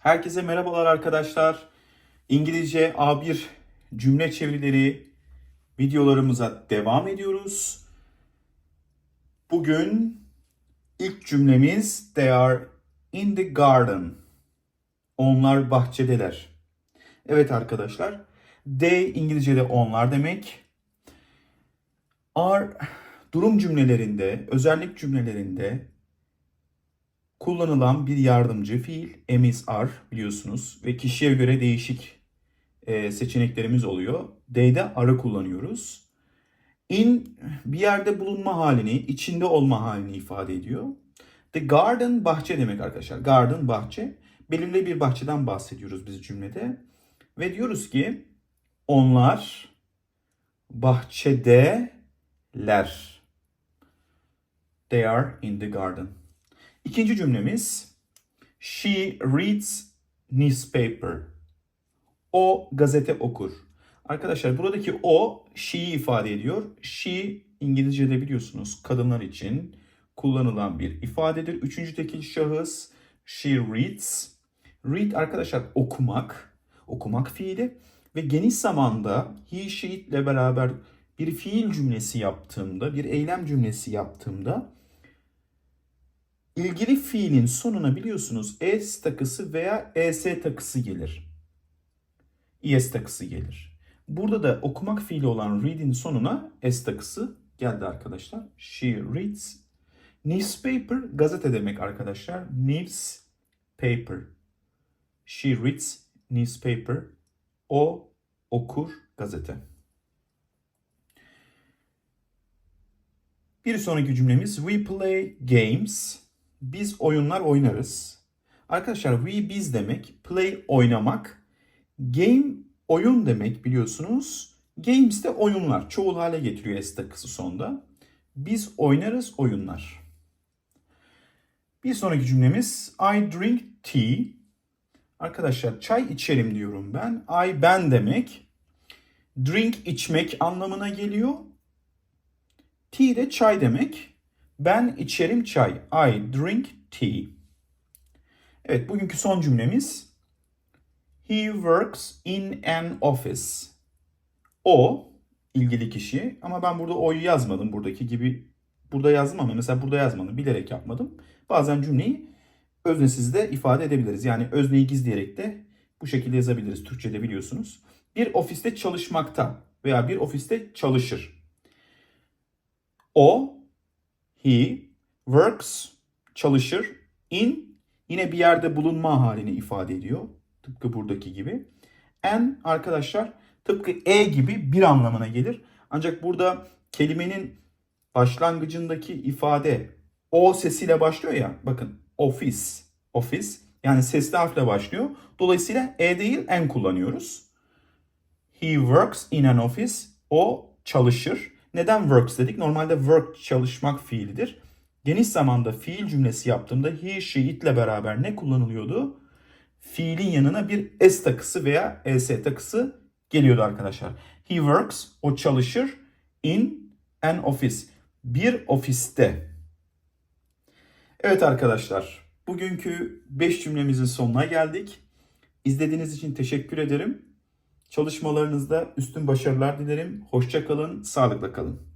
Herkese merhabalar arkadaşlar. İngilizce A1 cümle çevirileri videolarımıza devam ediyoruz. Bugün ilk cümlemiz They are in the garden. Onlar bahçedeler. Evet arkadaşlar. They İngilizce'de onlar demek. Are durum cümlelerinde, özellik cümlelerinde kullanılan bir yardımcı fiil emiz are biliyorsunuz ve kişiye göre değişik e, seçeneklerimiz oluyor. They'de are'ı kullanıyoruz. In bir yerde bulunma halini, içinde olma halini ifade ediyor. The garden bahçe demek arkadaşlar. Garden bahçe. Belirli bir bahçeden bahsediyoruz biz cümlede. Ve diyoruz ki onlar bahçedeler. They are in the garden. İkinci cümlemiz She reads newspaper. O gazete okur. Arkadaşlar buradaki o she'yi ifade ediyor. She İngilizce'de biliyorsunuz kadınlar için kullanılan bir ifadedir. Üçüncü tekil şahıs she reads. Read arkadaşlar okumak. Okumak fiili. Ve geniş zamanda he, she ile beraber bir fiil cümlesi yaptığımda, bir eylem cümlesi yaptığımda ilgili fiilin sonuna biliyorsunuz es takısı veya es takısı gelir. es takısı gelir. Burada da okumak fiili olan read'in sonuna s takısı geldi arkadaşlar. She reads. Newspaper gazete demek arkadaşlar. Newspaper. She reads newspaper. O okur gazete. Bir sonraki cümlemiz we play games. Biz oyunlar oynarız. Arkadaşlar we biz demek, play oynamak, game oyun demek biliyorsunuz. Games de oyunlar. Çoğul hale getiriyor s takısı sonda. Biz oynarız oyunlar. Bir sonraki cümlemiz I drink tea. Arkadaşlar çay içerim diyorum ben. I ben demek. Drink içmek anlamına geliyor. Tea de çay demek. Ben içerim çay. I drink tea. Evet bugünkü son cümlemiz. He works in an office. O ilgili kişi ama ben burada o'yu yazmadım buradaki gibi. Burada yazdım ama mesela burada yazmadım. Bilerek yapmadım. Bazen cümleyi öznesiz de ifade edebiliriz. Yani özneyi gizleyerek de bu şekilde yazabiliriz. Türkçe'de biliyorsunuz. Bir ofiste çalışmakta veya bir ofiste çalışır. O he works çalışır in yine bir yerde bulunma halini ifade ediyor. Tıpkı buradaki gibi. En arkadaşlar tıpkı e gibi bir anlamına gelir. Ancak burada kelimenin başlangıcındaki ifade o sesiyle başlıyor ya. Bakın office, office yani sesli harfle başlıyor. Dolayısıyla e değil en kullanıyoruz. He works in an office. O çalışır. Neden works dedik? Normalde work çalışmak fiilidir. Geniş zamanda fiil cümlesi yaptığımda he, she, it ile beraber ne kullanılıyordu? Fiilin yanına bir s takısı veya es takısı geliyordu arkadaşlar. He works, o çalışır in an office. Bir ofiste. Evet arkadaşlar, bugünkü 5 cümlemizin sonuna geldik. İzlediğiniz için teşekkür ederim. Çalışmalarınızda üstün başarılar dilerim. Hoşça kalın, sağlıkla kalın.